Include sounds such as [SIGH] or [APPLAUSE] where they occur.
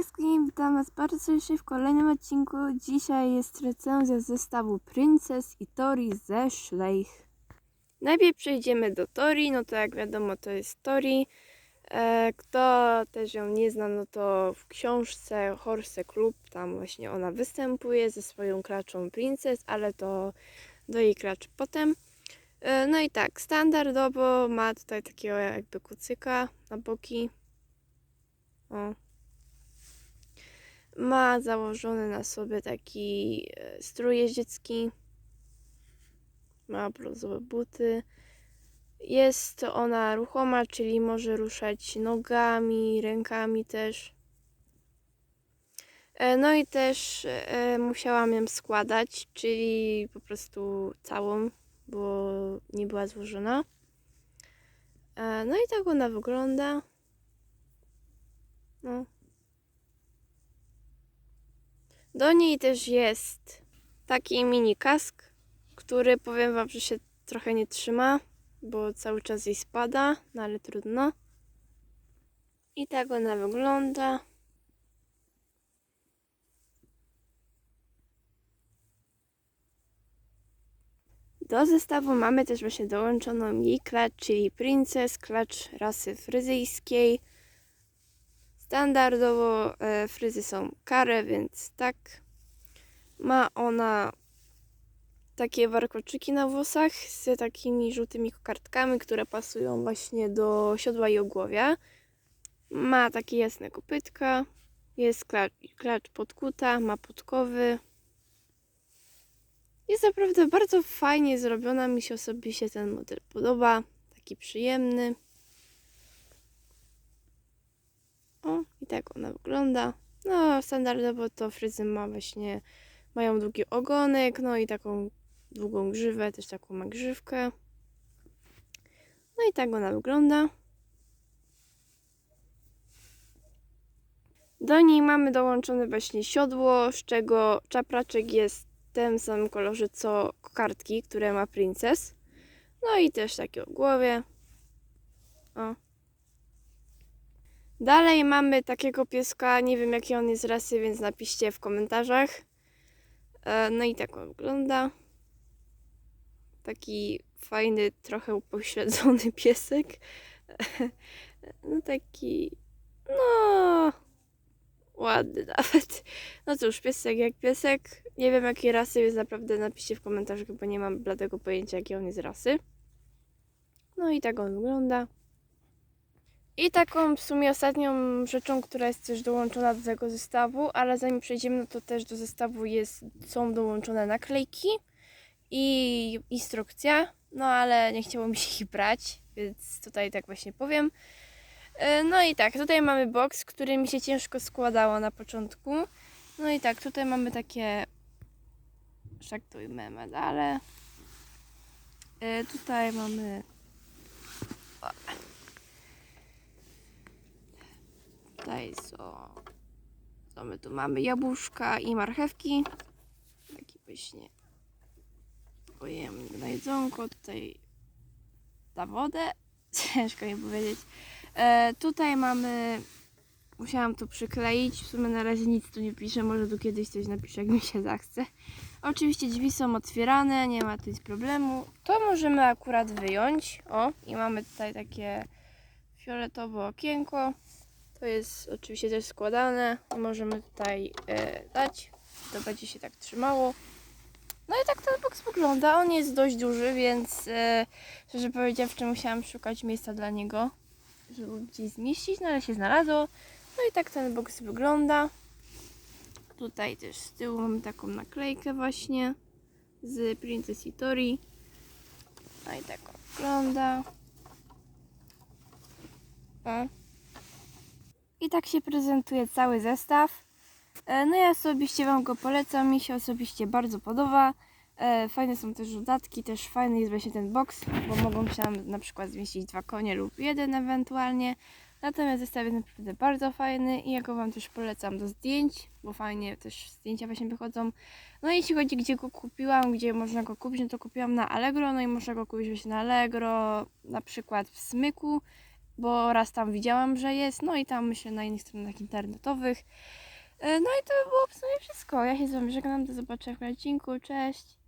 wszystkim, witam was bardzo serdecznie w kolejnym odcinku. Dzisiaj jest recenzja zestawu Princess i Tori ze Schleich. Najpierw przejdziemy do Tori, no to jak wiadomo to jest Tori. E, Kto też ją nie zna, no to w książce Horse Club, tam właśnie ona występuje ze swoją klaczą Princess, ale to do jej klaczy potem. E, No i tak, standardowo ma tutaj takiego jakby kucyka na boki. O, ma założony na sobie taki e, strój jeździecki. Ma brązowe buty. Jest ona ruchoma, czyli może ruszać nogami, rękami też. E, No i też e, musiałam ją składać, czyli po prostu całą, bo nie była złożona. No i tak ona wygląda. No. Do niej też jest taki mini kask, który powiem Wam, że się trochę nie trzyma, bo cały czas jej spada, no ale trudno. I tak ona wygląda. Do zestawu mamy też właśnie dołączoną jej klacz, czyli Princess, klacz rasy fryzyjskiej. Standardowo e, fryzy są kare, więc tak. Ma ona takie warkoczyki na włosach z takimi żółtymi kokardkami, które pasują właśnie do siodła i ogłowia. Ma takie jasne kopytka. Jest klacz, podkuta, ma podkowy. Jest naprawdę bardzo fajnie zrobiona. Mi się osobiście ten model podoba. Taki przyjemny. O, i tak ona wygląda. No, standardowo to fryzy ma właśnie, mają długi ogonek, no i taką długą grzywę, też taką ma grzywkę. No i tak ona wygląda. Do niej mamy dołączone właśnie siodło, z czego czapraczek jest w tym samym kolorze co kokardki, które ma Princess. No i też takie o głowie. O. Dalej mamy takiego pieska, nie wiem jakiej on jest rasy, więc napiszcie w komentarzach. E, No i tak on wygląda. Taki fajny, trochę upośledzony [LAUGHS] piesek. [LAUGHS] No taki, no ładny [LAUGHS] nawet. No cóż, piesek jak piesek. Nie wiem jakiej rasy, więc naprawdę napiszcie w komentarzach, bo nie mam bladego pojęcia jakiej on jest rasy. No i tak on wygląda. I taką w sumie ostatnią rzeczą, która jest też dołączona do tego zestawu, ale zanim przejdziemy, no to też do zestawu jest, są dołączone naklejki i instrukcja, no ale nie chciało mi się ich brać, więc tutaj tak właśnie powiem. E, No i tak, tutaj mamy box, który mi się ciężko składało na początku. No i tak, tutaj mamy takie szaktujmy medale. E, Tutaj mamy o, Tutaj są. Co my tu mamy? Jabłuszka i marchewki. Taki właśnie pojemnik na jedzonko. Tutaj na wodę. [LAUGHS] Ciężko mi powiedzieć. E, tutaj mamy. Musiałam to przykleić. W sumie na razie nic tu nie piszę. Może tu kiedyś coś napiszę, jak mi się zachce. Oczywiście drzwi są otwierane, nie ma tu nic problemu. To możemy akurat wyjąć. O, i mamy tutaj takie fioletowe okienko. To jest oczywiście też składane. Możemy tutaj e, dać. To będzie się tak trzymało. No i tak ten box wygląda. On jest dość duży, więc e, szczerze powiedziawszy musiałam szukać miejsca dla niego, żeby gdzieś zmieścić, no ale się znalazło. No i tak ten box wygląda. Tutaj też z tyłu mamy taką naklejkę właśnie z Princess Tori. No i tak wygląda. O. I tak się prezentuje cały zestaw. E, No ja osobiście Wam go polecam, mi się osobiście bardzo podoba. E, Fajne są też dodatki, też fajny jest właśnie ten box, bo mogą się tam na przykład zmieścić dwa konie lub jeden ewentualnie. Natomiast zestaw jest naprawdę bardzo fajny i ja go Wam też polecam do zdjęć, bo fajnie też zdjęcia właśnie wychodzą. No i jeśli chodzi gdzie go kupiłam, gdzie można go kupić, no to kupiłam na Allegro, no i można go kupić właśnie na Allegro, na przykład w Smyku bo raz tam widziałam, że jest, no i tam myślę na innych stronach internetowych. E, No i to by było w sumie wszystko. Ja się z wami żegnam, do zobaczenia w odcinku, cześć!